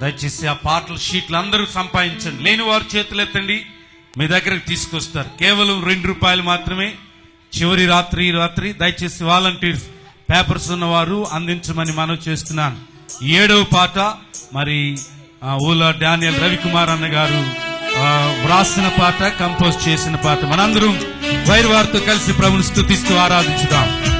దయచేసి ఆ పాటల షీట్లు అందరూ సంపాదించండి. లేని వారు చేతులు ఎత్తండి. మీ దగ్గరకు తీసుకొస్తారు. కేవలం రెండు రూపాయలు మాత్రమే. చివరి రాత్రి రాత్రి దయచేసి వాలంటీర్స్ పేపర్స్ ఉన్నవారు అందించమని మనం చేస్తున్నాను. ఏడవ పాట మరి ఆ, డానియల్ రవికుమార్ అన్న గారు వ్రాసిన పాట కంపోజ్ చేసిన పాట. మనందరం వైర్ వారితో కలిసి ప్రభుని స్థుతిస్తూ ఆరాధించుదాం.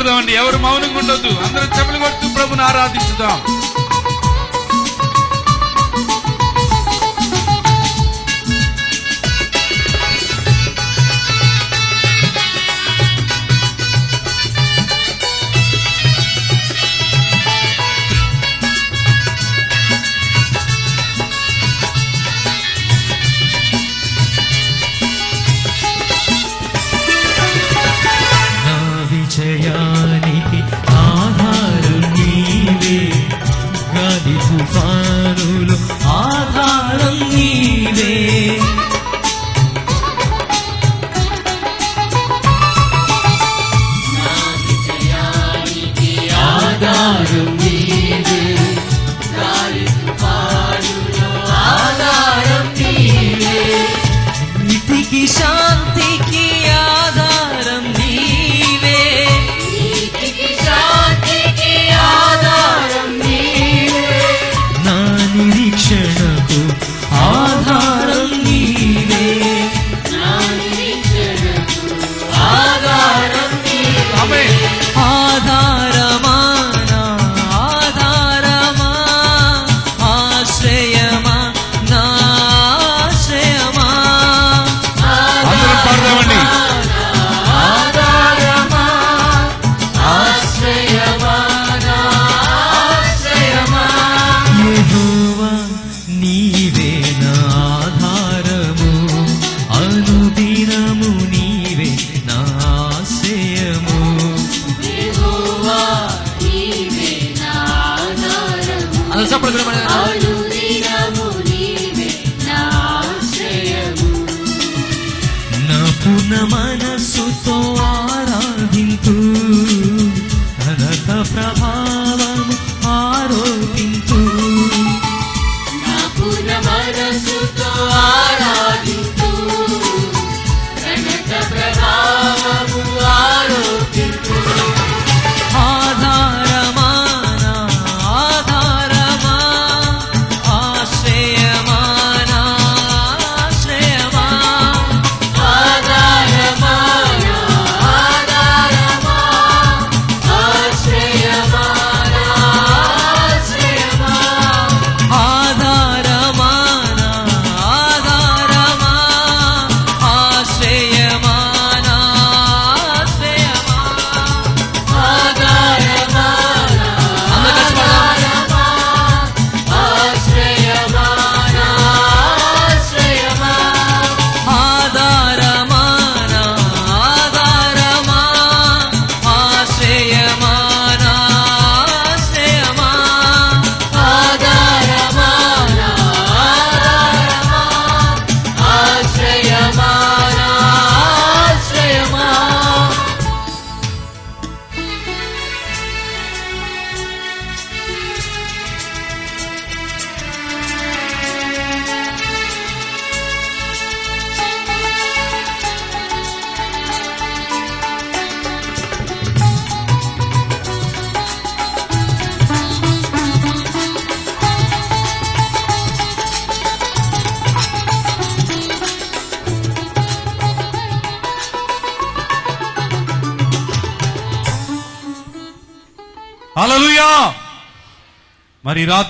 కొడదామండి ఎవరు మౌనంగా ఉండొద్దు. అందరూ చెప్పలు కొడుతూ ప్రభుని ఆరాధించుదాం. programa మరి